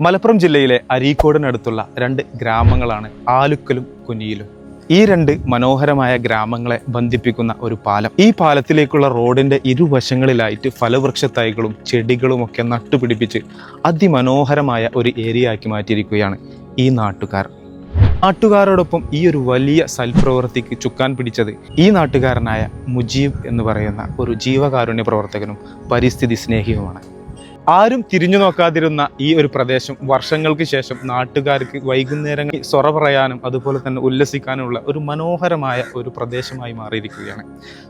മലപ്പുറം ജില്ലയിലെ അരീക്കോടിനടുത്തുള്ള രണ്ട് ഗ്രാമങ്ങളാണ് ആലുക്കലും കുനിയിലും. ഈ രണ്ട് മനോഹരമായ ഗ്രാമങ്ങളെ ബന്ധിപ്പിക്കുന്ന ഒരു പാലം. ഈ പാലത്തിലേക്കുള്ള റോഡിന്റെ ഇരുവശങ്ങളിലായിട്ട് ഫലവൃക്ഷ തൈകളും ചെടികളും ഒക്കെ നട്ടുപിടിപ്പിച്ച് അതിമനോഹരമായ ഒരു ഏരിയ ആക്കി മാറ്റിയിരിക്കുകയാണ് ഈ നാട്ടുകാർ. നാട്ടുകാരോടൊപ്പം ഈ ഒരു വലിയ സൽപ്രവൃത്തിക്ക് ചുക്കാൻ പിടിച്ചത് ഈ നാട്ടുകാരനായ മുജീബ് എന്ന് പറയുന്ന ഒരു ജീവകാരുണ്യ പ്രവർത്തകനും പരിസ്ഥിതി സ്നേഹിയുമാണ്. ആരും തിരിഞ്ഞു നോക്കാതിരുന്ന ഈ ഒരു പ്രദേശം വർഷങ്ങൾക്ക് ശേഷം നാട്ടുകാർക്ക് വൈകുന്നേരങ്ങളിൽ സൊറ പറയാനും അതുപോലെ തന്നെ ഉല്ലസിക്കാനുമുള്ള ഒരു മനോഹരമായ ഒരു പ്രദേശമായി മാറിയിരിക്കുകയാണ്.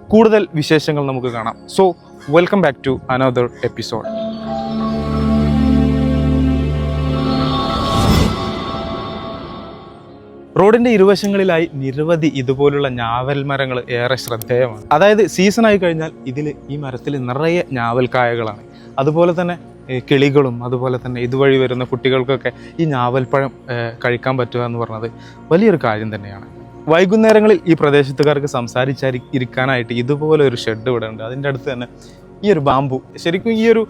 കൂടുതൽ വിശേഷങ്ങൾ നമുക്ക് കാണാം. So welcome back to another episode റോഡിന്റെ ഇരുവശങ്ങളിലായി നിരവധി ഇതുപോലുള്ള ഞാവൽ മരങ്ങൾ ഏറെ ശ്രദ്ധേയമാണ്. അതായത് സീസൺ ആയി കഴിഞ്ഞാൽ ഇതിൽ ഈ മരത്തിൽ നിറയെ ഞാവൽക്കായകളാണ്. അതുപോലെ തന്നെ കിളികളും അതുപോലെ തന്നെ ഇതുവഴി വരുന്ന കുട്ടികൾക്കൊക്കെ ഈ ഞാവൽപ്പഴം കഴിക്കാൻ പറ്റുക എന്ന് പറഞ്ഞത് വലിയൊരു കാര്യം തന്നെയാണ്. വൈകുന്നേരങ്ങളിൽ ഈ പ്രദേശത്തുകാർക്ക് സംസാരിച്ചാരി ഇരിക്കാനായിട്ട് ഇതുപോലെ ഒരു ഷെഡ് ഇവിടെ ഉണ്ട്. അതിന്റെ അടുത്ത് തന്നെ ഈ ഒരു ബാമ്പു ശരിക്കും ഈ ഒരു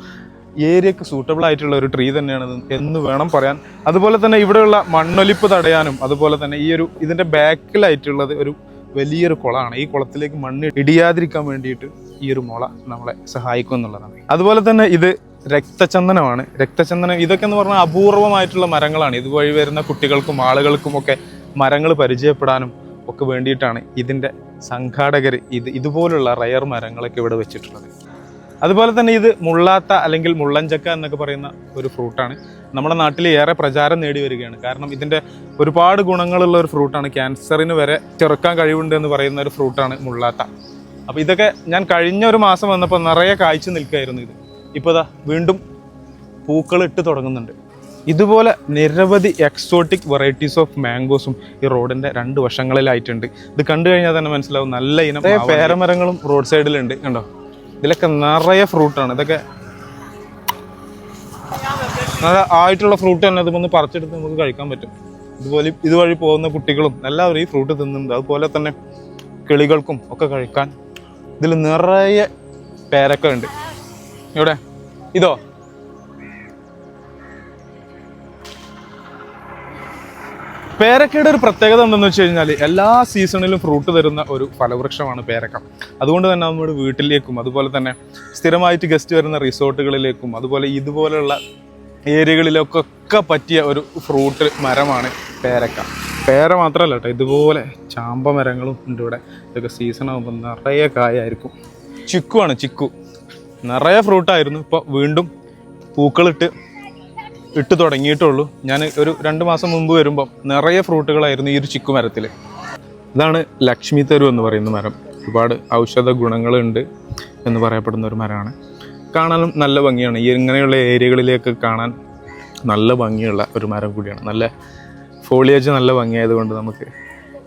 ഏരിയക്ക് സൂട്ടബിൾ ആയിട്ടുള്ള ഒരു ട്രീ തന്നെയാണ് എന്ന് വേണം പറയാൻ. അതുപോലെ തന്നെ ഇവിടെയുള്ള മണ്ണൊലിപ്പ് തടയാനും അതുപോലെ തന്നെ ഈ ഒരു ഇതിന്റെ ബാക്കിലായിട്ടുള്ളത് ഒരു വലിയൊരു കുളമാണ്. ഈ കുളത്തിലേക്ക് മണ്ണ് ഇടിയാതിരിക്കാൻ വേണ്ടിയിട്ട് ഈ ഒരു മുള നമ്മളെ സഹായിക്കും എന്നുള്ളതാണ്. അതുപോലെ തന്നെ ഇത് രക്തചന്ദനമാണ്. രക്തചന്ദനം ഇതൊക്കെ എന്ന് പറഞ്ഞാൽ അപൂർവമായിട്ടുള്ള മരങ്ങളാണ്. ഇതുവഴി വരുന്ന കുട്ടികൾക്കും ആളുകൾക്കും ഒക്കെ മരങ്ങൾ പരിചയപ്പെടാനും ഒക്കെ വേണ്ടിയിട്ടാണ് ഇതിന്റെ സംഘാടകർ ഇത് ഇതുപോലുള്ള റയർ മരങ്ങളൊക്കെ ഇവിടെ വെച്ചിട്ടുള്ളത്. അതുപോലെ തന്നെ ഇത് മുള്ളാത്ത അല്ലെങ്കിൽ മുള്ളഞ്ചക്ക എന്നൊക്കെ പറയുന്ന ഒരു ഫ്രൂട്ടാണ്. നമ്മുടെ നാട്ടിൽ ഏറെ പ്രചാരം നേടി വരികയാണ്. കാരണം ഇതിന്റെ ഒരുപാട് ഗുണങ്ങളുള്ള ഒരു ഫ്രൂട്ടാണ്. ക്യാൻസറിന് വരെ ചെറുക്കാൻ കഴിവുണ്ട് എന്ന് പറയുന്ന ഒരു ഫ്രൂട്ടാണ് മുള്ളാത്ത. അപ്പോൾ ഇതൊക്കെ ഞാൻ കഴിഞ്ഞ ഒരു മാസം വന്നപ്പോൾ നിറയെ കായ്ച്ചു നിൽക്കുകയായിരുന്നു ഇത്. ഇപ്പോൾ ഇതാ വീണ്ടും പൂക്കൾ ഇട്ട് തുടങ്ങുന്നുണ്ട്. ഇതുപോലെ നിരവധി എക്സോട്ടിക് വെറൈറ്റീസ് ഓഫ് മാംഗോസും ഈ റോഡിന്റെ രണ്ട് വശങ്ങളിലായിട്ടുണ്ട്. ഇത് കണ്ടു കഴിഞ്ഞാൽ തന്നെ മനസ്സിലാവും നല്ല ഇനം പേരമരങ്ങളും റോഡ് സൈഡിലുണ്ട് കണ്ടോ? ഇതിലൊക്കെ നിറയെ ഫ്രൂട്ടാണ്. ഇതൊക്കെ നല്ല ആയിട്ടുള്ള ഫ്രൂട്ട് തന്നെ ഇതൊന്ന് പറിച്ചെടുത്ത് നമുക്ക് കഴിക്കാൻ പറ്റും. ഇതുപോലെ ഇതുവഴി പോകുന്ന കുട്ടികളും എല്ലാവരും ഈ ഫ്രൂട്ട് തിന്നുന്നുണ്ട്. അതുപോലെ തന്നെ കിളികൾക്കും ഒക്കെ കഴിക്കാൻ ഇതിൽ നിറയെ പേരക്ക ഉണ്ട്. ഇവിടെ ഇതോ? പേരക്കയുടെ ഒരു പ്രത്യേകത എന്തെന്ന് വെച്ച് കഴിഞ്ഞാൽ എല്ലാ സീസണിലും ഫ്രൂട്ട് തരുന്ന ഒരു ഫലവൃക്ഷമാണ് പേരക്ക. അതുകൊണ്ട് തന്നെ നമ്മുടെ വീട്ടിലേക്കും അതുപോലെ തന്നെ സ്ഥിരമായിട്ട് ഗസ്റ്റ് വരുന്ന റിസോർട്ടുകളിലേക്കും അതുപോലെ ഇതുപോലെയുള്ള ഏരിയകളിലൊക്കെ പറ്റിയ ഒരു ഫ്രൂട്ട് മരമാണ് പേരക്ക. പേര മാത്രമല്ല കേട്ടോ ഇതുപോലെ ചാമ്പ മരങ്ങളും ഉണ്ട് ഇവിടെ. ഇതൊക്കെ സീസൺ ആകുമ്പോൾ നിറയെ കായായിരിക്കും. ചിക്കുവാണ് ചിക്കു. നിറയെ ഫ്രൂട്ടായിരുന്നു ഇപ്പോൾ വീണ്ടും പൂക്കളിട്ട് ഇട്ട് തുടങ്ങിയിട്ടുള്ളൂ. ഞാൻ ഒരു രണ്ട് മാസം മുമ്പ് വരുമ്പം നിറയെ ഫ്രൂട്ടുകളായിരുന്നു ഈ ഒരു ചിക്കു മരത്തിൽ ഇതാണ് ലക്ഷ്മി തരു എന്ന് പറയുന്ന മരം. ഒരുപാട് ഔഷധ ഗുണങ്ങളുണ്ട് എന്ന് പറയപ്പെടുന്ന ഒരു മരമാണ്. കാണാനും നല്ല ഭംഗിയാണ്. ഈ ഇങ്ങനെയുള്ള ഏരിയകളിലേക്ക് കാണാൻ നല്ല ഭംഗിയുള്ള ഒരു മരം കൂടിയാണ്. നല്ല ഫോളിയേജ് നല്ല ഭംഗിയായതുകൊണ്ട് നമുക്ക്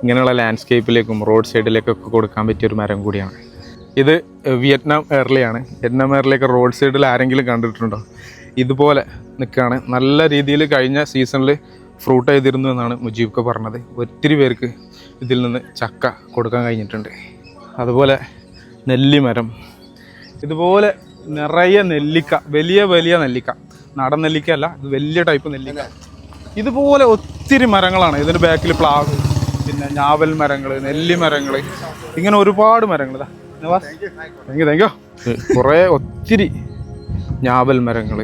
ഇങ്ങനെയുള്ള ലാൻഡ്സ്കേപ്പിലേക്കും റോഡ് സൈഡിലേക്കൊക്കെ കൊടുക്കാൻ പറ്റിയ ഒരു മരം കൂടിയാണ്. ഇത് വിയറ്റ്നാം എയർലിയാണ് വിയറ്റ്നാം എയർലിയൊക്കെ റോഡ് സൈഡിൽ ആരെങ്കിലും കണ്ടിട്ടുണ്ടോ? ഇതുപോലെ നിൽക്കുകയാണ് നല്ല രീതിയിൽ കഴിഞ്ഞ സീസണിൽ ഫ്രൂട്ട് ചെയ്തിരുന്നു എന്നാണ് മുജീബ്ക്ക് പറഞ്ഞത്. ഒത്തിരി പേർക്ക് ഇതിൽ നിന്ന് ചക്ക കൊടുക്കാൻ കഴിഞ്ഞിട്ടുണ്ട്. അതുപോലെ നെല്ലിമരം ഇതുപോലെ നിറയെ നെല്ലിക്ക വലിയ വലിയ നെല്ലിക്ക. നാടൻ നെല്ലിക്ക അല്ല ഇത് വലിയ ടൈപ്പ് നെല്ലിക്ക. ഇതുപോലെ ഒത്തിരി മരങ്ങളാണ്. ഇതിന്റെ ബാക്കിൽ പ്ലാവ് പിന്നെ ഞാവൽ മരങ്ങൾ നെല്ലിമരങ്ങൾ ഇങ്ങനെ ഒരുപാട് മരങ്ങൾ താങ്ക് യു താങ്ക് യു കുറേ ഒത്തിരി ഞാവൽ മരങ്ങൾ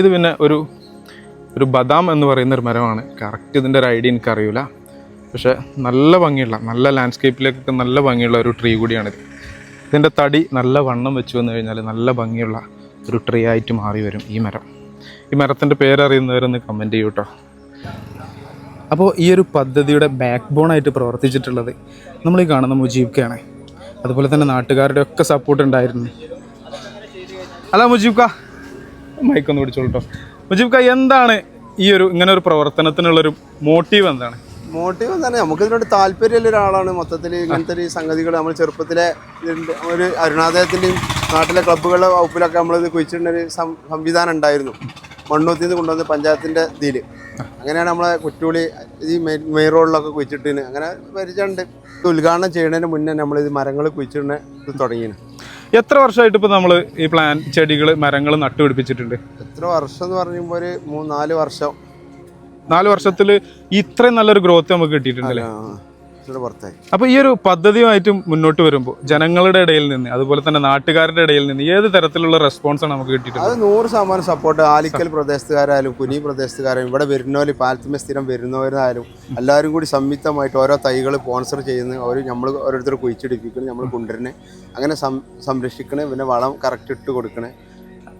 ഇത് പിന്നെ ഒരു ഒരു ബദാം എന്ന് പറയുന്ന ഒരു മരമാണ്. കറക്റ്റ് ഇതിന്റെ ഒരു ഐഡിയ എനിക്കറിയില്ല പക്ഷേ നല്ല ഭംഗിയുള്ള നല്ല ലാൻഡ്സ്കേപ്പിലേക്കൊക്കെ നല്ല ഭംഗിയുള്ള ഒരു ട്രീ കൂടിയാണിത്. ഇതിന്റെ തടി നല്ല വണ്ണം വെച്ച് വന്നു കഴിഞ്ഞാൽ നല്ല ഭംഗിയുള്ള ഒരു ട്രീ ആയിട്ട് മാറി വരും ഈ മരം. ഈ മരത്തിന്റെ പേരറിയുന്നവരൊന്ന് കമന്റ് ചെയ്യൂ കേട്ടോ അപ്പോൾ ഈ ഒരു പദ്ധതിയുടെ ബാക്ക് ബോണായിട്ട് പ്രവർത്തിച്ചിട്ടുള്ളത് നമ്മൾ ഈ കാണുന്ന മുജീബ്ക്കയാണ് അതുപോലെ തന്നെ നാട്ടുകാരുടെ ഒക്കെ സപ്പോർട്ട് ഉണ്ടായിരുന്നു. അല്ല മുജീബ് ക മൈക്ക് ഒന്ന് പിടിച്ചോളൂ കേട്ടോ മുജീബ് ക എന്താണ് ഈ ഒരു ഇങ്ങനെ ഒരു പ്രവർത്തനത്തിനുള്ളൊരു മോട്ടീവ് എന്താണ്? മോട്ടീവ് തന്നെ നമുക്ക് ഇതിനോട് താല്പര്യമുള്ള ഒരാളാണ്. മൊത്തത്തിൽ ഇങ്ങനത്തെ ഒരു സംഗതികൾ നമ്മൾ ചെറുപ്പത്തിലെ ഒരു അരുണാദയത്തിന്റെയും നാട്ടിലെ ക്ലബ്ബുകളുടെ വകുപ്പിലൊക്കെ നമ്മളിത് കുഴിച്ചിട്ടുണ്ടൊരു സംവിധാനം ഉണ്ടായിരുന്നു. മണ്ണൂത്തിൽ നിന്ന് കൊണ്ടുവന്ന് പഞ്ചായത്തിന്റെ ഇതിൽ അങ്ങനെയാണ് നമ്മളെ കുറ്റൂളി ഈ മെയിൻ റോഡിലൊക്കെ കുഴിച്ചിട്ടിന്. അങ്ങനെ പരിചയമുണ്ട്. ഉദ്ഘാടനം ചെയ്യുന്നതിന് മുന്നേ നമ്മളിത് മരങ്ങൾ കുഴിച്ചിടുന്ന ഇത് തുടങ്ങിയത് എത്ര വർഷമായിട്ട് ഇപ്പൊ നമ്മൾ ഈ പ്ലാൻ ചെടികൾ മരങ്ങൾ നട്ടുപിടിപ്പിച്ചിട്ടുണ്ട്? എത്ര വർഷം എന്ന് പറയുമ്പോൾ ഒരു മൂന്ന് നാല് വർഷം. നാല് വർഷത്തിൽ ഇത്രയും നല്ലൊരു ഗ്രോത്ത് നമുക്ക് കിട്ടിയിട്ടുണ്ടല്ലേ? ആ, ഇച്ചിരി പുറത്തായി. അപ്പൊ ഈ ഒരു പദ്ധതിയുമായിട്ട് മുന്നോട്ട് വരുമ്പോൾ ജനങ്ങളുടെ ഇടയിൽ നിന്ന് അതുപോലെ തന്നെ നാട്ടുകാരുടെ ഇടയിൽ നിന്ന് ഏത് തരത്തിലുള്ള റെസ്പോൺസ് ആണ് നമുക്ക് കിട്ടിയിട്ടുള്ളത്? അത് നൂറ് ശതമാനം സപ്പോർട്ട് ആലിക്കൽ പ്രദേശത്തുകാരായാലും കുനി പ്രദേശത്തുകാരായാലും ഇവിടെ വരുന്നവർ പാലത്തുമേ സ്ഥിരം വരുന്നവരായാലും എല്ലാവരും കൂടി സംയുക്തമായിട്ട് ഓരോ തൈകൾ സ്പോൺസർ ചെയ്യുന്ന അവർ നമ്മൾ ഓരോരുത്തർ കുഴിച്ചെടുപ്പിക്കണം നമ്മൾ കൊണ്ടുവരണേ അങ്ങനെ സംരക്ഷിക്കണേ പിന്നെ വളം കറക്റ്റ് ഇട്ട് കൊടുക്കണേ.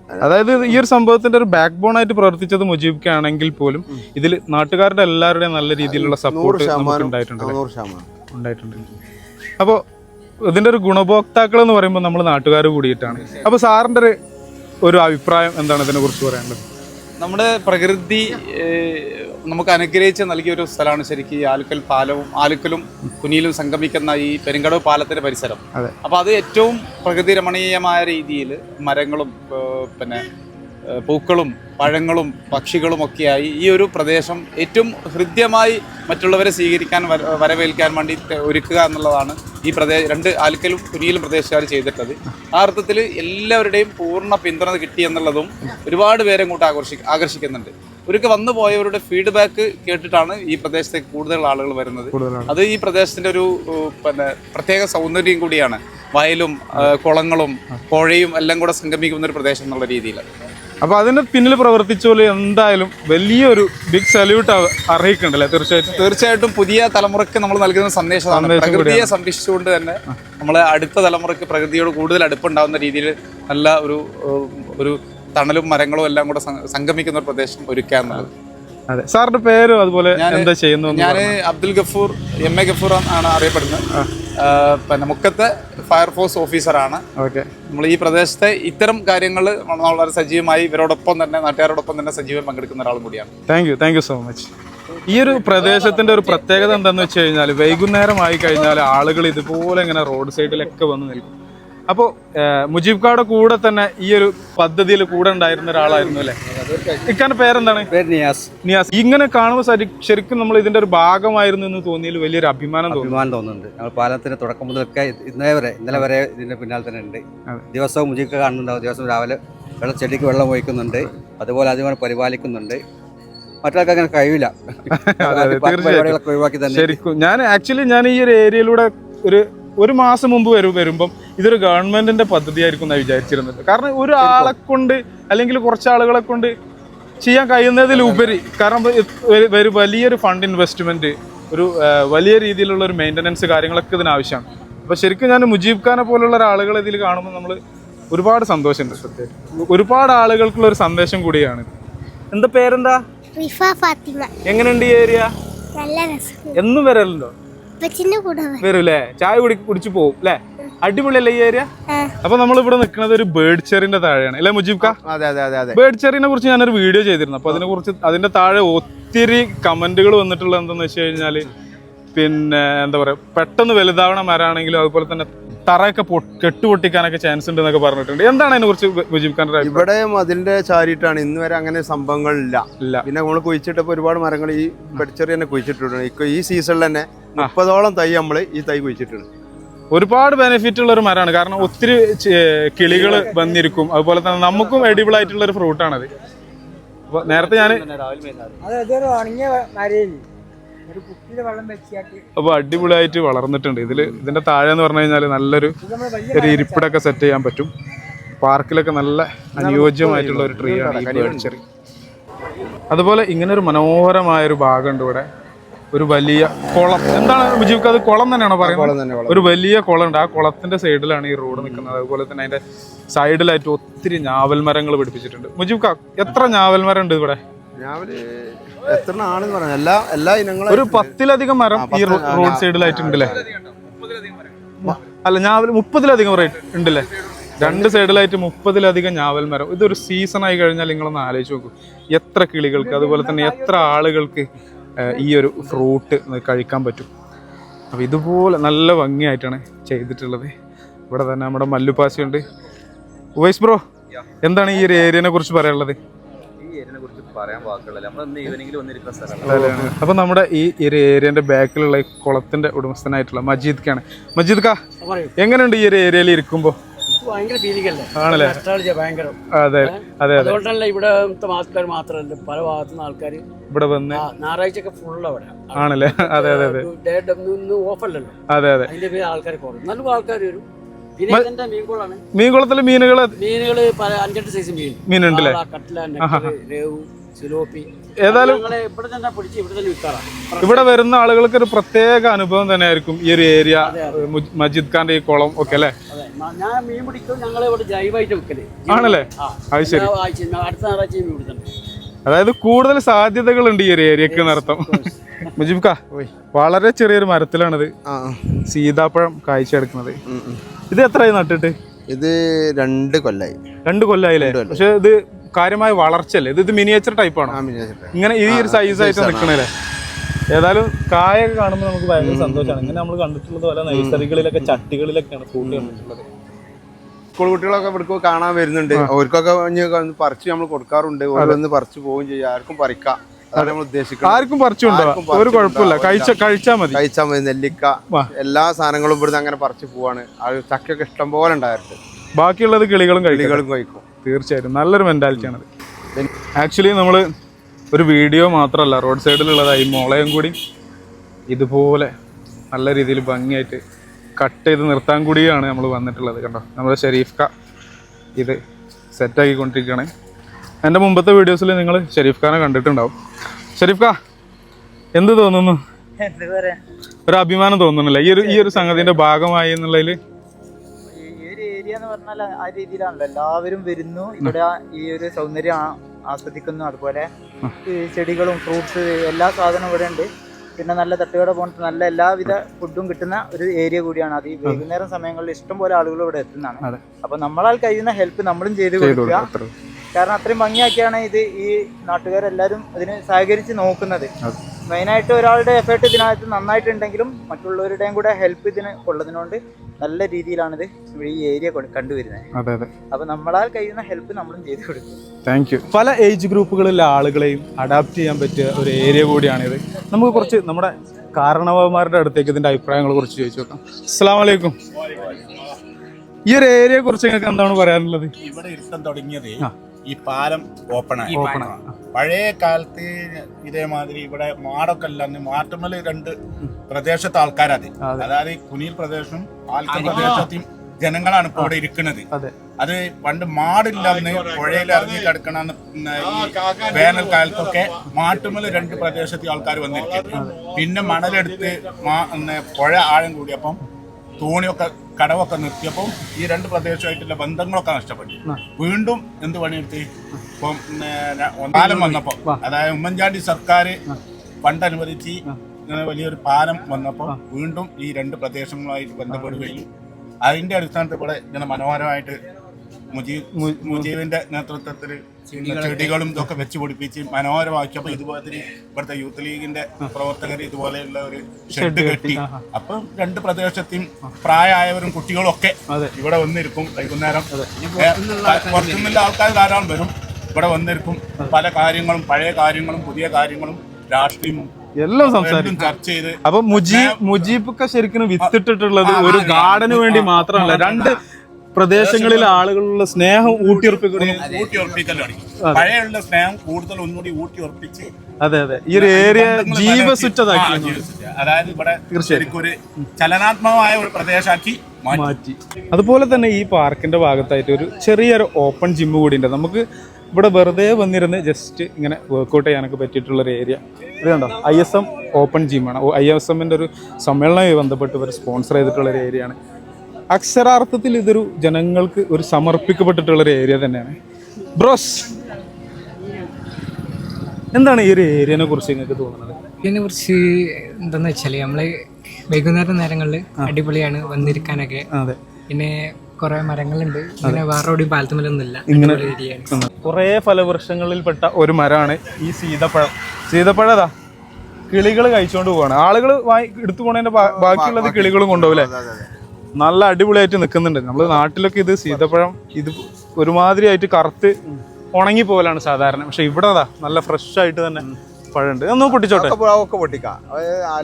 അതായത് ഈ ഒരു സംഭവത്തിന്റെ ഒരു ബാക്ക് ബോൺ ആയിട്ട് പ്രവർത്തിച്ചത് മുജീബ്ക്കാണെങ്കിൽ പോലും ഇതിൽ നാട്ടുകാരുടെ എല്ലാവരുടെയും നല്ല രീതിയിലുള്ള സപ്പോർട്ട് നമുക്ക് ഉണ്ടായിട്ടുണ്ട് ഉണ്ടായിട്ടുണ്ട്. അപ്പോൾ ഇതിന്റെ ഒരു ഗുണഭോക്താക്കൾ എന്ന് പറയുമ്പോൾ നമ്മൾ നാട്ടുകാർ കൂടിയിട്ടാണ്. അപ്പോൾ സാറിന്റെ ഒരു ഒരു അഭിപ്രായം എന്താണ് ഇതിനെ കുറിച്ച് പറയാനുള്ളത് നമ്മുടെ പ്രകൃതി നമുക്ക് അനുഗ്രഹിച്ച് നൽകിയ ഒരു സ്ഥലമാണ് ശരിക്കും ഈ ആലുക്കൽ പാലവും ആലുക്കലും കുനിയിലും സംഗമിക്കുന്ന ഈ പെരുങ്കടവ് പാലത്തിന്റെ പരിസരം. അപ്പോൾ അത് ഏറ്റവും പ്രകൃതി രമണീയമായ രീതിയിൽ മരങ്ങളും പിന്നെ പൂക്കളും പഴങ്ങളും പക്ഷികളും ഒക്കെയായി ഈ ഒരു പ്രദേശം ഏറ്റവും ഹൃദ്യമായി മറ്റുള്ളവരെ സ്വീകരിക്കാൻ വര- വരവേൽക്കാൻ വേണ്ടി ഒരുക്കുക എന്നുള്ളതാണ് ഈ പ്രദേശ രണ്ട് ആൽക്കലും കുനിയിലും പ്രദേശക്കാർ ചെയ്തിട്ടത്. ആ അർത്ഥത്തിൽ എല്ലാവരുടെയും പൂർണ പിന്തുണ കിട്ടി എന്നുള്ളതും ഒരുപാട് പേരെ ഇങ്ങോട്ട് ആകർഷി ആകർഷിക്കുന്നുണ്ട്. ഒരിക്കൽ വന്നു പോയവരുടെ ഫീഡ്ബാക്ക് കേട്ടിട്ടാണ് ഈ പ്രദേശത്തേക്ക് കൂടുതൽ ആളുകൾ വരുന്നത്. അത് ഈ പ്രദേശത്തിന്റെ ഒരു പിന്നെ പ്രത്യേക സൗന്ദര്യം കൂടിയാണ്. വയലും കുളങ്ങളും പുഴയും എല്ലാം കൂടെ സംഗമിക്കുന്ന ഒരു പ്രദേശം എന്നുള്ള രീതിയിൽ അപ്പോൾ അതിന്റെ പിന്നിൽ പ്രവർത്തിച്ച പോലെ എന്തായാലും വലിയൊരു ബിഗ് സല്യൂട്ട് അറിയിക്കണ്ടല്ലേ? തീർച്ചയായിട്ടും. തീർച്ചയായിട്ടും പുതിയ തലമുറയ്ക്ക് നമ്മൾ നൽകുന്ന സന്ദേശമാണ് സന്ദേശം പ്രകൃതിയെ സംരക്ഷിച്ചുകൊണ്ട് തന്നെ നമ്മളെ അടുത്ത തലമുറയ്ക്ക് പ്രകൃതിയോട് കൂടുതൽ അടുപ്പുണ്ടാവുന്ന രീതിയിൽ നല്ല ഒരു ഒരു തണലും മരങ്ങളും എല്ലാം കൂടെ സംഗമിക്കുന്ന ഒരു പ്രദേശം ഒരുക്കുക എന്നുള്ളത് അതെ. സാറിന്റെ പേരും അതുപോലെ എന്താ ചെയ്യുന്നു ഞാൻ അബ്ദുൽ ഗഫൂർ എം എ ഗഫൂർ ആണ് അറിയപ്പെടുന്നത്. പിന്നെ മുക്കത്തെ ഫയർഫോഴ്സ് ഓഫീസറാണ്. ഓക്കെ. നമ്മൾ ഈ പ്രദേശത്തെ ഇത്തരം കാര്യങ്ങൾ വളരെ സജീവമായി ഇവരോടൊപ്പം തന്നെ നാട്ടുകാരോടൊപ്പം തന്നെ സജീവം പങ്കെടുക്കുന്ന ഒരാളും കൂടിയാണ്. Thank you thank you so much ഈ ഒരു പ്രദേശത്തിന്റെ ഒരു പ്രത്യേകത എന്താണെന്ന് വെച്ച് കഴിഞ്ഞാൽ വൈകുന്നേരം ആയി കഴിഞ്ഞാൽ ആളുകൾ ഇതുപോലെ ഇങ്ങനെ റോഡ് സൈഡിലൊക്കെ വന്ന് നിൽക്കും. അപ്പോൾ മുജീബ് കായുടെ കൂടെ തന്നെ ഈ ഒരു പദ്ധതിയിൽ കൂടെ ഉണ്ടായിരുന്ന ഒരാളായിരുന്നു അല്ലേ? ഇക്കാന്റെ പേരെന്താണ്? പേര് നിയാസ്. നിയാസ്. ഇങ്ങനെ കാണുമ്പോൾ ശരി- ശരിക്കും നമ്മൾ ഇതിന്റെ ഒരു ഭാഗമായിരുന്നു എന്ന് തോന്നിയതിൽ വലിയൊരു അഭിമാനം അഭിമാനം തോന്നുന്നുണ്ട്. ഞങ്ങൾ പാലത്തിന്റെ തുടക്കം മുതലൊക്കെ ഇന്നേ വരെ ഇന്നലെ വരെ ഇതിന്റെ പിന്നാലെ തന്നെ ഉണ്ട്. ദിവസവും മുജീബ് കാണുന്നുണ്ടാവും. ദിവസം രാവിലെ വെള്ളം ചെടിക്ക് വെള്ളം ഒഴിക്കുന്നുണ്ട്. അതുപോലെ അതുപോലെ പരിപാലിക്കുന്നുണ്ട്. മറ്റൊരാൾക്ക് അങ്ങനെ കഴിയില്ല ഞാൻ ആക്ച്വലി ഞാൻ ഈ ഒരു ഏരിയയിലൂടെ ഒരു ഒരു മാസം മുമ്പ് വരും വരുമ്പം ഇതൊരു ഗവൺമെന്റിന്റെ പദ്ധതി ആയിരിക്കും എന്നാണ് വിചാരിച്ചിരുന്നത്. കാരണം ഒരു ആളെ കൊണ്ട് അല്ലെങ്കിൽ കുറച്ച് ആളുകളെ കൊണ്ട് ചെയ്യാൻ കഴിയുന്നതിലുപരി കാരണം ഒരു- വലിയൊരു ഫണ്ട് ഇൻവെസ്റ്റ്മെന്റ് ഒരു വലിയ രീതിയിലുള്ള ഒരു മെയിന്റനൻസ് കാര്യങ്ങളൊക്കെ ഇതിന് ആവശ്യമാണ്. അപ്പോൾ ശരിക്കും ഞാൻ മുജീബ് ഖാനെ പോലുള്ള ഒരാളുകൾ ഇതിൽ കാണുമ്പോൾ നമ്മൾ ഒരുപാട് സന്തോഷമുണ്ട് സത്യം ഒരുപാട് ആളുകൾക്കുള്ള ഒരു സന്ദേശം കൂടിയാണ് എന്താ പേരെന്താ? എങ്ങനെയുണ്ട് ഈ ഏരിയ? എന്നും വരലുണ്ടോ? ഉപ്പച്ചിന്റെ അല്ലേ ചായ കുടി കുടിച്ചു പോകും അല്ലേ? അടിപൊളിയല്ലേ ഈ ഏരിയ അപ്പൊ നമ്മൾ ഇവിടെ നിൽക്കുന്നത് ഒരു ബേർഡ് ചെറിന്റെ താഴെയാണ്. അല്ലേ മുജീബ് ക? അതെ അതെ അതെ അതെ. ബേർഡ് ചെറിനെ കുറിച്ച് ഞാനൊരു വീഡിയോ ചെയ്തിരുന്നു. അപ്പൊ അതിനെ കുറിച്ച് അതിന്റെ താഴെ ഒത്തിരി കമന്റുകൾ വന്നിട്ടുള്ളത് എന്താന്ന് വെച്ച് കഴിഞ്ഞാൽ പിന്നെ എന്താ പറയാ പെട്ടെന്ന് വലുതാവണ മരാണെങ്കിലും അതുപോലെ തന്നെ തറയൊക്കെ കെട്ടുപൊട്ടിക്കാനൊക്കെ ചാൻസ് ഉണ്ട് എന്നൊക്കെ പറഞ്ഞിട്ടുണ്ട്. എന്താണ് അതിനെ കുറിച്ച് വിജയിക്കാൻ ഇവിടെ അതിന്റെ ചാരിട്ടാണ് ഇന്ന് വരെ അങ്ങനെ സംഭവങ്ങളില്ല. ഇല്ല. പിന്നെ നമ്മൾ കുഴിച്ചിട്ടപ്പോൾ ഒരുപാട് മരങ്ങൾ ഈ പെടിച്ചെറി തന്നെ കുഴിച്ചിട്ടുണ്ട് ഇപ്പൊ ഈ സീസണിൽ തന്നെ മുപ്പതോളം തൈ നമ്മൾ ഈ തൈ കുഴിച്ചിട്ടുണ്ട്. ഒരുപാട് ബെനിഫിറ്റ് ഉള്ള ഒരു മരമാണ്. കാരണം ഒത്തിരി കിളികൾ വന്നിരിക്കും. അതുപോലെ തന്നെ നമുക്കും എഡിബിൾ ആയിട്ടുള്ള ഒരു ഫ്രൂട്ടാണത് നേരത്തെ ഞാൻ അപ്പൊ അടിപൊളിയായിട്ട് വളർന്നിട്ടുണ്ട്. ഇതിൽ ഇതിന്റെ താഴെ എന്ന് പറഞ്ഞു കഴിഞ്ഞാൽ നല്ലൊരു ഒരു ഇരിപ്പിടൊക്കെ സെറ്റ് ചെയ്യാൻ പറ്റും. പാർക്കിലൊക്കെ നല്ല അനുയോജ്യമായിട്ടുള്ള ഒരു ട്രീ ആണ് ഈ ബേർഡ് അതുപോലെ ഇങ്ങനെ ഒരു മനോഹരമായ ഒരു ഭാഗമുണ്ട് ഇവിടെ. ഒരു വലിയ കുളം. എന്താണ് മുജീബ് അത് കുളം തന്നെയാണോ പറയുന്നത്? ഒരു വലിയ കുളം ഉണ്ട് ആ കുളത്തിന്റെ സൈഡിലാണ് ഈ റോഡ് നിൽക്കുന്നത്. അതുപോലെ തന്നെ അതിന്റെ സൈഡിലായിട്ട് ഒത്തിരി ഞാവൽ മരങ്ങൾ പിടിപ്പിച്ചിട്ടുണ്ട്. മുജീബ് കാ എത്ര ഞാവൽ മരം ഉണ്ട് ഇവിടെ എത്ര ആണെന്ന് പറഞ്ഞു? എല്ലാ എല്ലാ ഇനങ്ങളും ഒരു പത്തിലധികം മരം ഈ റോഡ് സൈഡിലായിട്ടുണ്ടല്ലേ? അല്ല ഞാവൽ മുപ്പതിലധികം ഉണ്ടല്ലേ? രണ്ട് സൈഡിലായിട്ട് മുപ്പതിലധികം ഞാവൽ മരം. ഇതൊരു സീസൺ ആയി കഴിഞ്ഞാൽ നിങ്ങളൊന്ന് ആലോചിച്ച് നോക്കൂ. എത്ര കിളികൾക്ക് അതുപോലെ തന്നെ എത്ര ആളുകൾക്ക് ഈ ഒരു ഫ്രൂട്ട് കഴിക്കാൻ പറ്റും. അപ്പോൾ ഇതുപോലെ നല്ല ഭംഗിയായിട്ടാണ് ചെയ്തിട്ടുള്ളത്. ഇവിടെ തന്നെ നമ്മുടെ മല്ലുപ്പാശിയുണ്ട്. ഉണ്ട് വൈസ് ബ്രോ എന്താണ് ഈ ഒരു ഏരിയനെ കുറിച്ച് പറയാനുള്ളത്? ഈ ഏരിയനെ കുറിച്ച് പറയാൻ വാക്കുകളില്ല. നമ്മൾ ഇന്ന് ഈവനിങ്ങിൽ വന്നിരിക്കുന്ന സ്ഥലമാണ് അപ്പൊ നമ്മുടെ ഈ ഒരു ഏരിയന്റെ ബാക്കിലുള്ള ഈ കുളത്തിന്റെ ഉടമസ്ഥനായിട്ടുള്ള മജീദ് ഖാണ് മജീദ് ഖാ എങ്ങനെയുണ്ട് ഈ ഒരു ഏരിയയിൽ ഇരിക്കുമ്പോ? ഭയങ്കര ഫീലിംഗ് അല്ലേ? ആണല്ലേ? നൊസ്റ്റാൾജിയ ഭയങ്കര. അതെ അതെ അതെ. അതുകൊണ്ടല്ല ഇവിടത്തെ ആൾക്കാർ മാത്രമല്ല പല ഭാഗത്തുനിന്ന് ആൾക്കാർ ഇവിടെ വന്ന് ഞായറാഴ്ച ഒക്കെ ഫുൾ അവിടെ. ആണല്ലേ? അതെ അതെ അതെ ഡേ ഇന്ന് ഓഫ് അല്ലല്ലോ. അതെ അതെ. അതിന്റെ പേര് ആൾക്കാർ കുറവ്. നല്ല ആൾക്കാർ വരും. പിന്നെ ഇതെന്താ മീൻകുളമാണ് മീൻകുളത്തിലെ മീനുകൾ മീനുകൾ പല അഞ്ചെട്ട് സൈസ് മീൻ. മീനുണ്ടല്ലേ? കട്ടില രേവു ഏതായാലും ഇവിടെ വരുന്ന ആളുകൾക്ക് ഒരു പ്രത്യേക അനുഭവം തന്നെ ആയിരിക്കും ഈ ഒരു ഏരിയ മജിദ് ഖാന്റെ ഈ കുളം ഒക്കെ അല്ലേ? ഞാൻ മീൻ പിടിക്കും ഞങ്ങൾ ഇവിടെ ജൈവമായിട്ട് വെക്കൽ ആണല്ലേ? ആ. അത് ശരി. അടുത്ത ഞായറാഴ്ച മീൻ പിടുത്തുണ്ട് അതായത് കൂടുതൽ സാധ്യതകളുണ്ട് ഈ ഒരു ഏരിയക്ക് നടത്തം മുജീബ് ഖാ വളരെ ചെറിയൊരു മരത്തിലാണിത്. ഇത് സീതാപ്പഴം കാഴ്ച ഉം. ഇത് എത്രയായി നട്ടിട്ട്? ഇത് രണ്ട് കൊല്ലായി. രണ്ട് കൊല്ലായില്ലേ? പക്ഷെ ഇത് കാര്യമായ വളർച്ചയല്ലേ? ഇത് ഇത് മിനിയേച്ചർ ടൈപ്പാണ് ഇങ്ങനെ ഈ ഒരു സൈസ് ആയിട്ട് നിൽക്കണല്ലേ ഏതായാലും കായൊക്കെ കാണുമ്പോൾ നമുക്ക് ഭയങ്കര സന്തോഷമാണ്. ഇങ്ങനെ നമ്മൾ കണ്ടിട്ടുള്ളത് പല നഴ്സറികളിലൊക്കെ ചട്ടികളിലൊക്കെയാണ് ഫ്രൂട്ട് കണ്ടിട്ടുള്ളത് സ്കൂൾ കുട്ടികളൊക്കെ ഇവിടേക്ക് കാണാൻ വരുന്നുണ്ട്. അവർക്കൊക്കെ പറിച്ച് നമ്മൾ കൊടുക്കാറുണ്ട്. ഓരോന്ന് പറിച്ച് പോവുകയും ചെയ്യും. ആർക്കും പറിക്കാം. അതാണ് നമ്മൾ ഉദ്ദേശിക്കുന്നത്. ആർക്കും പറിച്ചുണ്ടോ ഒരു കുഴപ്പമില്ല. കഴിച്ച കഴിച്ചാൽ മതി. കഴിച്ചാൽ മതി. നെല്ലിക്ക എല്ലാ സാധനങ്ങളും ഇവിടുന്ന് അങ്ങനെ പറിച്ച് പോവാണ്. ആ ചക്കയൊക്കെ ഇഷ്ടം പോലെ ഉണ്ടായിരുന്നു ബാക്കിയുള്ളത് കിളികളും കിളികളും കഴിക്കും. തീർച്ചയായിട്ടും. നല്ലൊരു മെന്റാലിറ്റിയാണ് ആക്ച്വലി നമ്മൾ ഒരു വീഡിയോ മാത്രമല്ല റോഡ് സൈഡിലുള്ളതായി മുളയും കൂടി ഇതുപോലെ നല്ല രീതിയിൽ ഭംഗിയായിട്ട് കട്ട് ചെയ്ത് നിർത്താൻ കൂടിയാണ് നമ്മൾ വന്നിട്ടുള്ളത് കണ്ടോ? നമ്മുടെ ഷെരീഫ് ഖാ ഇത് സെറ്റാക്കിക്കൊണ്ടിരിക്കുകയാണ് എന്റെ മുമ്പത്തെ വീഡിയോസിൽ നിങ്ങൾ ഷെരീഫ് ഖാനെ കണ്ടിട്ടുണ്ടാവും. ഷെരീഫ് ഖാ എന്ത് തോന്നുന്നു ഒരു അഭിമാനം തോന്നുന്നില്ല. ഈ ഒരു ഈ ഒരു സംഗതിന്റെ ഭാഗമായി എന്നുള്ളതിൽ ഏരിയ എന്ന് പറഞ്ഞാൽ ആ രീതിയിലാണല്ലോ. എല്ലാവരും വരുന്നു. ഇവിടെ ഈ ഒരു സൗന്ദര്യം ആസ്വദിക്കുന്നു. അതുപോലെ ഈ ചെടികളും ഫ്രൂട്ട്സ് എല്ലാ സാധനവും ഇവിടെ ഉണ്ട്. പിന്നെ നല്ല തട്ടുകട പോലത്തെ നല്ല എല്ലാവിധ ഫുഡും കിട്ടുന്ന ഒരു ഏരിയ കൂടിയാണ് അത്. ഈ വൈകുന്നേരം സമയങ്ങളിൽ ഇഷ്ടം പോലെ ആളുകൾ ഇവിടെ എത്തുന്നതാണ്. അപ്പൊ നമ്മളാൽ കഴിയുന്ന ഹെൽപ്പ് നമ്മളും ചെയ്ത് കൊടുക്കുക. കാരണം അത്രയും ഭംഗിയാക്കിയാണ് ഇത് ഈ നാട്ടുകാരെല്ലാവരും അതിന് സഹകരിച്ച് നോക്കുന്നത്. മെയിനായിട്ട് ഒരാളുടെ എഫേർട്ട് ഇതിനകത്ത് നന്നായിട്ടുണ്ടെങ്കിലും മറ്റുള്ളവരുടെയും കൂടെ ഹെൽപ്പ് ഇതിന് ഉള്ളതിനോണ്ട് നല്ല രീതിയിലാണ് ഇത് ഈ ഏരിയ കണ്ടുവരുന്നത്. അതെ അതെ. അപ്പൊ നമ്മളാൽ കഴിയുന്ന ഹെൽപ്പ് നമ്മളും ചെയ്തു കൊടുക്കും. താങ്ക് യു പല ഏജ് ഗ്രൂപ്പുകളിലെ ആളുകളെയും അഡാപ്റ്റ് ചെയ്യാൻ പറ്റിയ ഒരു ഏരിയ കൂടിയാണിത്. നമുക്ക് കുറച്ച് നമ്മുടെ കാരണവന്മാരുടെ അടുത്തേക്ക് ഇതിന്റെ അഭിപ്രായങ്ങൾ കുറിച്ച് ചോദിച്ചു നോക്കാം. അസ്സാം വലൈക്കും ഈ ഒരു ഏരിയയെ കുറിച്ച് നിങ്ങൾക്ക് എന്താണ് പറയാനുള്ളത്? ഇവിടെ ഇരുത്തം തുടങ്ങിയത്. ഈ പാലം ഓപ്പൺ ആയി. പഴയ കാലത്ത് ഇതേമാതിരി ഇവിടെ മാടൊക്കെ അല്ലാന്ന് മാട്ടുമ്മൽ രണ്ട് പ്രദേശത്തെ ആൾക്കാരത് അതെ. അതായത് കുനിയിൽ പ്രദേശം ആൽക്കൽ പ്രദേശത്തെയും ജനങ്ങളാണ് ഇപ്പോൾ ഇവിടെ ഇരിക്കുന്നത്. അതെ. പണ്ട് മാടില്ലെന്ന് പുഴയിൽ ഇറങ്ങി കിടക്കണ വേനൽക്കാലത്തൊക്കെ വേനൽ കാലത്തൊക്കെ മാട്ടുമ്മൽ രണ്ട് പ്രദേശത്തെ ആൾക്കാർ വന്നിരിക്കും പിന്നെ മണലെടുത്ത് പുഴ ആഴം കൂടിയപ്പം തോണിയൊക്കെ കടവൊക്കെ നിർത്തിയപ്പോൾ ഈ രണ്ട് പ്രദേശമായിട്ടുള്ള ബന്ധങ്ങളൊക്കെ നഷ്ടപ്പെട്ടു. വീണ്ടും എന്ത് പണിയെടുത്തി? ഇപ്പം പാലം വന്നപ്പോൾ അതായത് ഉമ്മൻചാണ്ടി സർക്കാർ ഫണ്ട് അനുവദിച്ച് ഇങ്ങനെ വലിയൊരു പാലം വന്നപ്പോൾ വീണ്ടും ഈ രണ്ട് പ്രദേശങ്ങളുമായിട്ട് ബന്ധപ്പെടുകയും അതിന്റെ അടിസ്ഥാനത്തിൽ ഇവിടെ ഇങ്ങനെ മനോഹരമായിട്ട് മുജീബ് മുജീബിന്റെ നേതൃത്വത്തിൽ ചെടികളും ഇതൊക്കെ വെച്ച് പിടിപ്പിച്ച് മനോഹരമാക്കി. അപ്പൊ ഇതുപോലെ ഇവിടുത്തെ യൂത്ത് ലീഗിന്റെ പ്രവർത്തകർ ഇതുപോലെയുള്ള ഒരു ഷെഡ് കെട്ടി. അപ്പൊ രണ്ട് പ്രദേശത്തെയും പ്രായമായവരും കുട്ടികളും ഒക്കെ ഇവിടെ വന്നിരിക്കും വൈകുന്നേരം. പുറത്തുനിന്നുള്ള ആൾക്കാർ ധാരാളം വരും. ഇവിടെ വന്നിരിക്കും. പല കാര്യങ്ങളും പഴയ കാര്യങ്ങളും പുതിയ കാര്യങ്ങളും രാഷ്ട്രീയവും എല്ലാം എല്ലാം സംസാരിക്കും. ചർച്ച ചെയ്ത് അപ്പൊ മുജീബ് മുജീബ് ഒക്കെ ശരിക്കും വിത്തിട്ടിട്ടുള്ളത് ഒരു ഗാർഡന് വേണ്ടി മാത്രമല്ല. രണ്ട് പ്രദേശങ്ങളിലെ ആളുകളുള്ള സ്നേഹം ഊട്ടിയുറപ്പിക്കണം പഴയുള്ള സ്നേഹം കൂടുതൽ ഒന്നുകൂടി ഊട്ടിയുറപ്പിച്ച് അതെ അതെ. ഈ ഒരു ഏരിയ ജീവസുറ്റതാക്കി അതായത് ഇവിടെ തീർച്ചയായും. ഒരു ചലനാത്മകമായ ഒരു പ്രദേശമാക്കി മാറ്റി. അതുപോലെ തന്നെ ഈ പാർക്കിന്റെ ഭാഗത്തായിട്ട് ഒരു ചെറിയൊരു ഓപ്പൺ ജിമ്മ് കൂടി ഉണ്ട് നമുക്ക് ഇവിടെ വെറുതെ വന്നിരുന്ന് ജസ്റ്റ് ഇങ്ങനെ വർക്ക്ഔട്ട് ചെയ്യാനൊക്കെ പറ്റിയിട്ടുള്ള ഒരു ഏരിയ. ഇത് കണ്ടോ? ഐ എസ് എം ഓപ്പൺ ജിമ്മാണ് ഐ എസ് എമ്മിന്റെ ഒരു സമ്മേളനവുമായി ബന്ധപ്പെട്ട് ഇവർ സ്പോൺസർ ചെയ്തിട്ടുള്ള ഒരു ഏരിയയാണ്. അക്ഷരാർത്ഥത്തിൽ ഇതൊരു ജനങ്ങൾക്ക് ഒരു സമർപ്പിക്കപ്പെട്ടിട്ടുള്ള ഒരു ഏരിയ തന്നെയാണ്. ബ്രോസ് എന്താണ് ഈ ഒരു ഏരിയനെ കുറിച്ച് നിങ്ങൾക്ക് തോന്നുന്നത്? ഇതിനെ കുറിച്ച് എന്താന്ന് വെച്ചാൽ നമ്മൾ വൈകുന്നേരം നേരങ്ങളിൽ അടിപൊളിയാണ് വന്നിരിക്കാനൊക്കെ. അതെ. പിന്നെ കുറെ മരങ്ങളുണ്ട്. പിന്നെ വേറെ ഒരു പാലത്തുമലൊന്നുമില്ല ഇങ്ങനെ കുറെ ഫലവൃക്ഷങ്ങളിൽപ്പെട്ട ഒരു മരമാണ് ഈ സീതപ്പഴം. സീതപ്പഴതാ കിളികൾ കഴിച്ചുകൊണ്ട് പോവാണ്. ആളുകൾ വാങ്ങി എടുത്തു പോണതിന്റെ ബാക്കിയുള്ളത് കിളികളും കൊണ്ടുപോകില്ലേ നല്ല അടിപൊളിയായിട്ട് നിൽക്കുന്നുണ്ട്. നമ്മുടെ നാട്ടിലൊക്കെ ഇത് സീതപ്പഴം ഇത് ഒരുമാതിരി ആയിട്ട് കറുത്ത് ഉണങ്ങി പോകലാണ് സാധാരണ. പക്ഷെ ഇവിടെ അതാ നല്ല ഫ്രഷ് ആയിട്ട് തന്നെ പഴമുണ്ട്. ഒന്ന് പൊട്ടിച്ചോട്ടെ? ഒക്കെ പൊട്ടിക്കാം.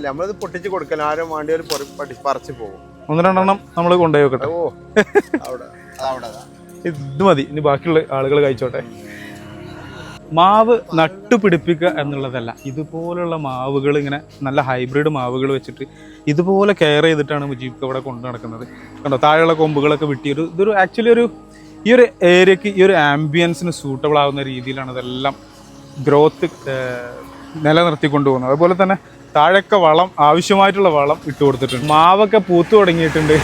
നമ്മളിത് പൊട്ടിച്ച് കൊടുക്കല. ആരും വേണ്ടി പറിച്ച് പോകും. ഒന്ന് രണ്ടെണ്ണം നമ്മൾ കൊണ്ടുപോയി വെക്കട്ടെ. ഇത് മതി. ഇനി ബാക്കിയുള്ള ആളുകൾ കഴിച്ചോട്ടെ? മാവ് നട്ടുപിടിപ്പിക്കുക എന്നുള്ളതല്ല. ഇതുപോലുള്ള മാവുകൾ ഇങ്ങനെ നല്ല ഹൈബ്രിഡ് മാവുകൾ വെച്ചിട്ട് ഇതുപോലെ കെയർ ചെയ്തിട്ടാണ് മുജീബ്ക്ക് ഇവിടെ കൊണ്ടു നടക്കുന്നത്. കണ്ടോ താഴെയുള്ള കൊമ്പുകളൊക്കെ വെട്ടിയൊരു ഇതൊരു ആക്ച്വലി ഒരു ഈ ഒരു ഏരിയക്ക് ഈ ഒരു ആംബിയൻസിന് സൂട്ടബിൾ ആവുന്ന രീതിയിലാണ് ഇതെല്ലാം ഗ്രോത്ത് നിലനിർത്തി കൊണ്ടുപോകുന്നത് അതുപോലെ തന്നെ താഴൊക്കെ വളം ആവശ്യമായിട്ടുള്ള വളം ഇട്ട് കൊടുത്തിട്ടുണ്ട്. മാവൊക്കെ പൂത്തു തുടങ്ങിയിട്ടുണ്ട്.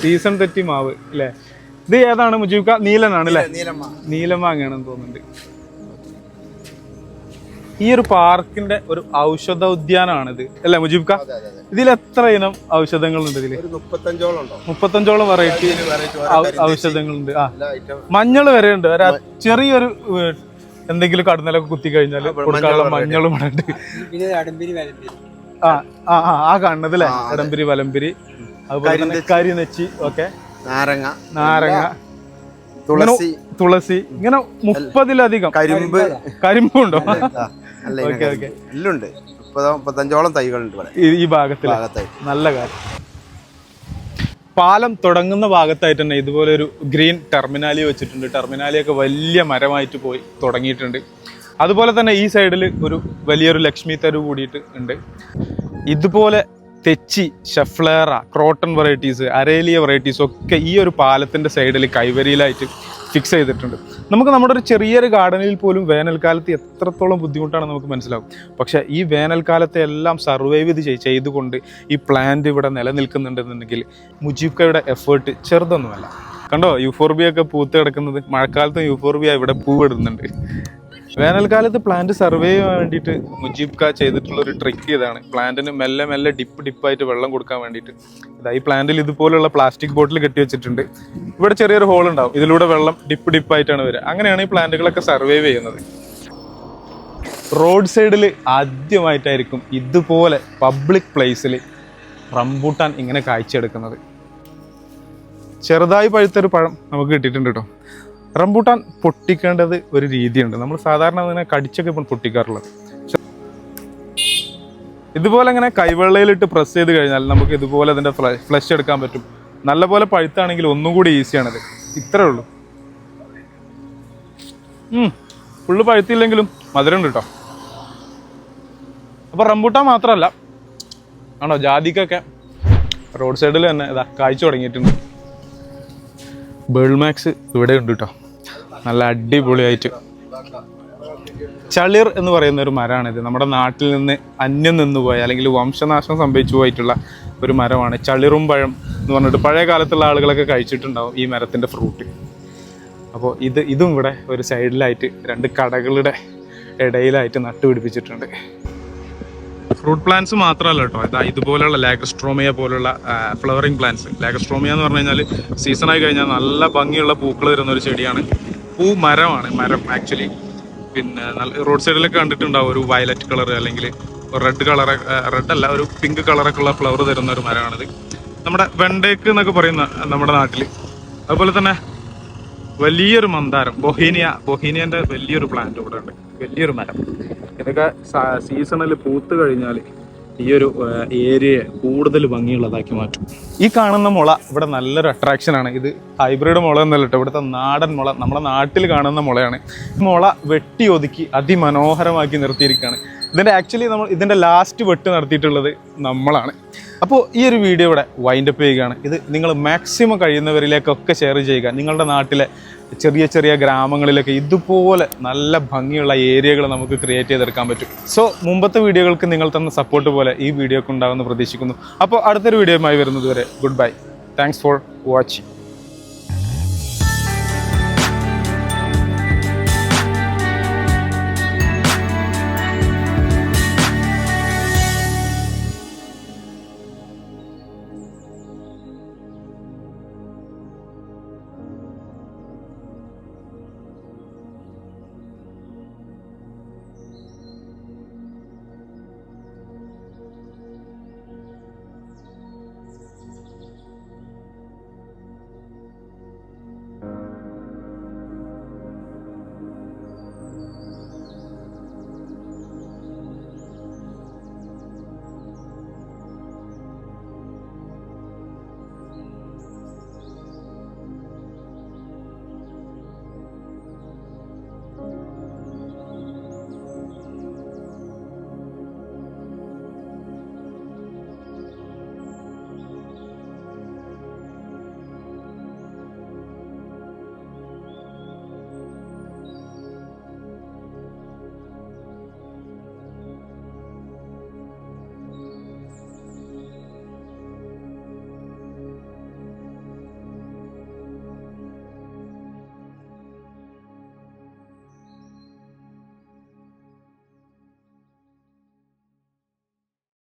സീസൺ തെറ്റി മാവ് അല്ലേ ഇത് ഏതാണ് മുജീബ്ക്ക നീലനാണ് അല്ലേ നീലമ്മ നീലമാങ്ങയാണെന്ന് തോന്നുന്നുണ്ട്. ഈ ഒരു പാർക്കിന്റെ ഒരു ഔഷധ ഉദ്യാനമാണിത് അല്ലെ മുജീബ് ഖാ ഇതിൽ എത്ര ഇനം ഔഷധങ്ങളുണ്ട് ഇതിൽ? മുപ്പത്തഞ്ചോളം വെറൈറ്റി ഔഷധങ്ങളുണ്ട്. ആ. മഞ്ഞൾ വരെ ഉണ്ട്. ഒരു ചെറിയൊരു എന്തെങ്കിലും കടന്നലൊക്കെ കുത്തി കഴിഞ്ഞാൽ കൊടുക്കാനുള്ള മഞ്ഞളും ഉണ്ട്. അടമ്പിരി ആ ആ ആ, ആ കാണുന്നത് അല്ലേ? ആ, അതെ. അതുപോലെ കരി കരിനെച്ചി. ഓക്കെ. നാരങ്ങ. നാരങ്ങ. തുളസി. തുളസി. ഇങ്ങനെ മുപ്പതിലധികം. കരിമ്പ്. കരിമ്പുണ്ടോ? ഓക്കെ, കരിമ്പ്. ഓക്കെ. എല്ലാം ഉണ്ട് മുപ്പത്തഞ്ചോളം തൈകളുണ്ട് ഇവിടെ. ഈ- ഈ ഭാഗത്തായി നല്ല കാര്യം പാലം തുടങ്ങുന്ന ഭാഗത്തായിട്ട് തന്നെ ഇതുപോലെ ഒരു ഗ്രീൻ ടെർമിനാലി വെച്ചിട്ടുണ്ട്. ടെർമിനാലിയൊക്കെ വലിയ മരമായിട്ട് പോയി തുടങ്ങിയിട്ടുണ്ട്. അതുപോലെ തന്നെ ഈ സൈഡിൽ ഒരു വലിയൊരു ലക്ഷ്മി തരു കൂടിയിട്ട് ഉണ്ട്. ഇതുപോലെ തെച്ചി schefflera croton varieties aralia varieties ഒക്കെ ഈ ഒരു പാലത്തിന്റെ സൈഡിൽ കൈവരിയിലായിട്ട് ഫിക്സ് ചെയ്തിട്ടുണ്ട്. നമുക്ക് നമ്മുടെ ഒരു ചെറിയൊരു ഗാർഡനിൽ പോലും വേനൽക്കാലത്ത് എത്രത്തോളം ബുദ്ധിമുട്ടാണ് നമുക്ക് മനസ്സിലാവും. പക്ഷേ ഈ വേനൽക്കാലത്തെ എല്ലാം സർവൈവ് ചെയ്- ചെയ്തുകൊണ്ട് ഈ പ്ലാന്റ് ഇവിടെ നിലനിൽക്കുന്നുണ്ടെന്നുണ്ടെങ്കിൽ മുജീബ്ക്കയുടെ എഫേർട്ട് ചെറുതൊന്നുമല്ല. കണ്ടോ? യൂഫോർബിയ ഒക്കെ പൂത്ത് കിടക്കുന്നത്. മഴക്കാലത്തും യൂഫോർബിയ ഇവിടെ പൂവിടുന്നുണ്ട്. വേനൽക്കാലത്ത് പ്ലാന്റ് സർവേ ചെയ്യാൻ വേണ്ടിയിട്ട് മുജീബ് ക ചെയ്തിട്ടുള്ള ഒരു ട്രിക്ക് ഇതാണ്. പ്ലാന്റിന് മെല്ലെ മെല്ലെ ഡിപ്പ് ഡിപ്പായിട്ട് വെള്ളം കൊടുക്കാൻ വേണ്ടിയിട്ട്. ഇതാ ഈ പ്ലാന്റിൽ ഇതുപോലുള്ള പ്ലാസ്റ്റിക് ബോട്ടിൽ കെട്ടി വെച്ചിട്ടുണ്ട്. ഇവിടെ ചെറിയൊരു ഹോൾ ഉണ്ടാവും. ഇതിലൂടെ വെള്ളം ഡിപ്പ് ഡിപ്പായിട്ടാണ് വരിക. അങ്ങനെയാണ് ഈ പ്ലാന്റുകളൊക്കെ സർവേ ചെയ്യുന്നത്. റോഡ് സൈഡിൽ ആദ്യമായിട്ടായിരിക്കും ഇതുപോലെ പബ്ലിക് പ്ലേസിൽ റംബൂട്ടാൻ ഇങ്ങനെ കാഴ്ചയെടുക്കുന്നത്. ചെറുതായി പഴുത്തൊരു പഴം നമുക്ക് കിട്ടിയിട്ടുണ്ട് കേട്ടോ റംബൂട്ടാൻ പൊട്ടിക്കേണ്ടത് ഒരു രീതിയുണ്ട്. നമ്മൾ സാധാരണ അതിനെ കടിച്ചൊക്കെ ഇപ്പം പൊട്ടിക്കാറുള്ളത്. ഇതുപോലെ ഇങ്ങനെ കൈവെള്ളയിലിട്ട് പ്രസ് ചെയ്ത് കഴിഞ്ഞാൽ നമുക്ക് ഇതുപോലെ അതിന്റെ ഫ്ലഷ് എടുക്കാൻ പറ്റും. നല്ലപോലെ പഴുത്താണെങ്കിൽ ഒന്നും കൂടി ഈസിയാണത് ഇത്രേ ഉള്ളൂ. ഫുള്ള് പഴുത്തില്ലെങ്കിലും മധുരം ഉണ്ട് കേട്ടോ അപ്പോൾ റംബൂട്ടാൻ മാത്രമല്ല ആണോ? ജാതിക്കൊക്കെ റോഡ് സൈഡിൽ തന്നെ ഇതാ തുടങ്ങിയിട്ടുണ്ട്. ബേൾമാക്സ് ഇവിടെ ഉണ്ട് കേട്ടോ നല്ല അടിപൊളിയായിട്ട്. ചളിർ എന്ന് പറയുന്ന ഒരു മരമാണിത് നമ്മുടെ നാട്ടിൽ നിന്ന് അന്യം നിന്ന് പോയ അല്ലെങ്കിൽ വംശനാശം സംഭവിച്ചു പോയിട്ടുള്ള ഒരു മരമാണ് ചളിറും പഴം എന്ന് പറഞ്ഞിട്ട് പഴയ കാലത്തുള്ള ആളുകളൊക്കെ കഴിച്ചിട്ടുണ്ടാവും ഈ മരത്തിന്റെ ഫ്രൂട്ട് അപ്പോൾ ഇത് ഇതും ഇവിടെ ഒരു സൈഡിലായിട്ട് രണ്ട് കടകളുടെ ഇടയിലായിട്ട് നട്ടുപിടിപ്പിച്ചിട്ടുണ്ട്. ഫ്രൂട്ട് പ്ലാന്റ്സ് മാത്രമല്ല കേട്ടോ. ഇതാ ഇതുപോലെയുള്ള ലാഗസ്ട്രോമിയ പോലുള്ള ഫ്ലവറിങ് പ്ലാന്റ്സ്. ലാഗസ്ട്രോമിയ എന്ന് പറഞ്ഞു കഴിഞ്ഞാൽ സീസണായി കഴിഞ്ഞാൽ നല്ല ഭംഗിയുള്ള പൂക്കൾ വരുന്ന ഒരു ചെടിയാണ്. പൂ മരമാണ് മരം ആക്ച്വലി പിന്നെ നല്ല റോഡ് സൈഡിലൊക്കെ കണ്ടിട്ടുണ്ടാവും ഒരു വയലറ്റ് കളർ അല്ലെങ്കിൽ റെഡ് കളർ റെഡ് അല്ല ഒരു പിങ്ക് കളറൊക്കെ ഉള്ള ഫ്ലവർ തരുന്ന ഒരു മരമാണിത്. നമ്മുടെ വെണ്ടേക്ക് എന്നൊക്കെ പറയുന്ന നമ്മുടെ നാട്ടിൽ അതുപോലെ തന്നെ വലിയൊരു മന്ദാരം. ബൊഹീനിയ ബൊഹീനിയന്റെ വലിയൊരു പ്ലാന്റ് ഇവിടെ ഉണ്ട് വലിയൊരു മരം. ഇതൊക്കെ സീസണിൽ പൂത്ത് കഴിഞ്ഞാൽ ഈ ഒരു ഏരിയയെ കൂടുതൽ ഭംഗിയുള്ളതാക്കി മാറ്റും. ഈ കാണുന്ന മുള ഇവിടെ നല്ലൊരു അട്രാക്ഷൻ ആണ്. ഇത് ഹൈബ്രിഡ് മുള എന്നല്ല കേട്ടോ. ഇവിടുത്തെ നാടൻ മുള. നമ്മുടെ നാട്ടിൽ കാണുന്ന മുളയാണ്. മുള വെട്ടി ഒതുക്കി അതിമനോഹരമാക്കി നിർത്തിയിരിക്കുകയാണ്. ഇതിന്റെ ആക്ച്വലി നമ്മൾ ഇതിന്റെ ലാസ്റ്റ് വെട്ട് നടത്തിയിട്ടുള്ളത് നമ്മളാണ്. അപ്പോൾ ഈ ഒരു വീഡിയോ ഇവിടെ വൈൻഡപ്പ് ചെയ്യുകയാണ്. ഇത് നിങ്ങൾ മാക്സിമം കഴിയുന്നവരിലേക്കൊക്കെ ഷെയർ ചെയ്യുക. നിങ്ങളുടെ നാട്ടിലെ ചെറിയ ചെറിയ ഗ്രാമങ്ങളിലൊക്കെ ഇതുപോലെ നല്ല ഭംഗിയുള്ള ഏരിയകൾ നമുക്ക് ക്രിയേറ്റ് ചെയ്തെടുക്കാൻ പറ്റും. സോ മുമ്പത്തെ വീഡിയോകൾക്ക് നിങ്ങൾ തന്ന സപ്പോർട്ട് പോലെ ഈ വീഡിയോക്ക് ഉണ്ടാകുമെന്ന് പ്രതീക്ഷിക്കുന്നു. അപ്പോൾ അടുത്തൊരു വീഡിയോയുമായി വരുന്നത് വരെ good bye thanks for watching